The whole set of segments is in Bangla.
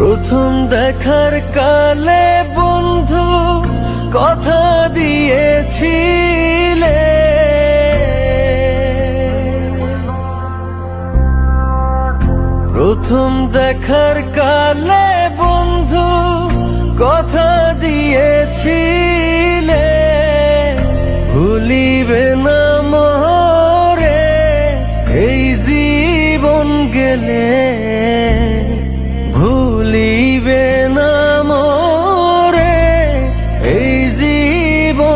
প্রথম দেখার কালে বন্ধু কথা দিয়েছিলে। প্রথম দেখার কালে বন্ধু কথা দিয়েছিলে। ভুলিবে না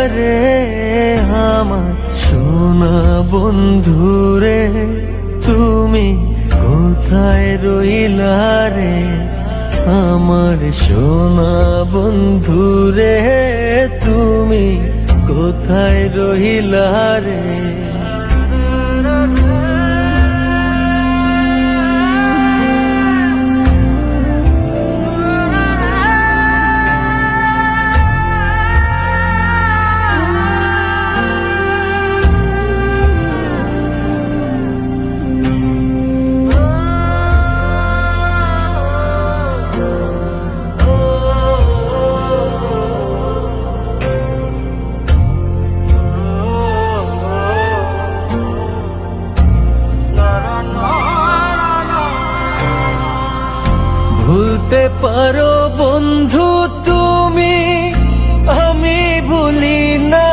লাইগারে আমার সোনা বন্ধুরে তুমি কোথায় রইলা রে? আমার সোনা বন্ধুরে তুমি কোথায় রইলা রে? বন্ধু তুমি, আমি ভুলি না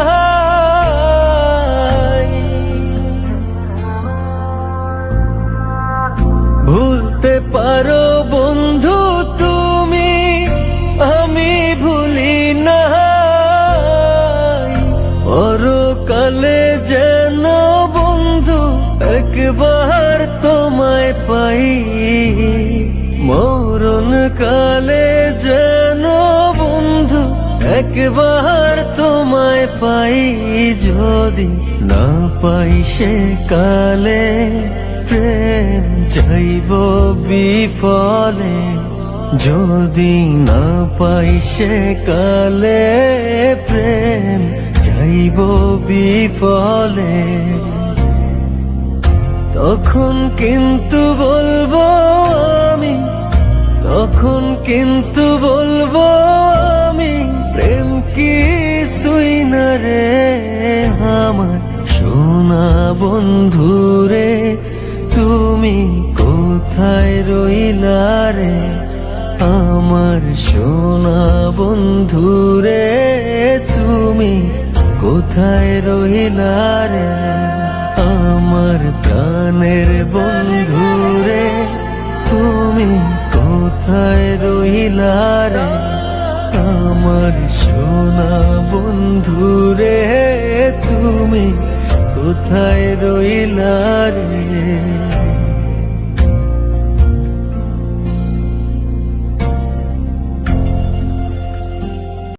ভুলতে পারো বন্ধু তুমি, আমি ভুলি না পরকালে যেন বন্ধু একবার তোমায় পাই মরণ কালে যেন বন্ধু, একবার তোমায় পাই যদি না পাই সে কালে প্রেম যাইব বিফলে। যদি না পাই সে কালে প্রেম যাইব বিফলে। তখন কিন্তু বলব তখন কিন্তু বলব আমি, প্রেম কি সুই না রে? আমার সোনা বন্ধু রে, তুমি কোথায় রইলা রে? আমার সোনা বন্ধু রে, তুমি কোথায় রইলা রে? আমার প্রাণের বন্ধু আমার সোনা বন্ধুরে তুমি কোথায় রইলা?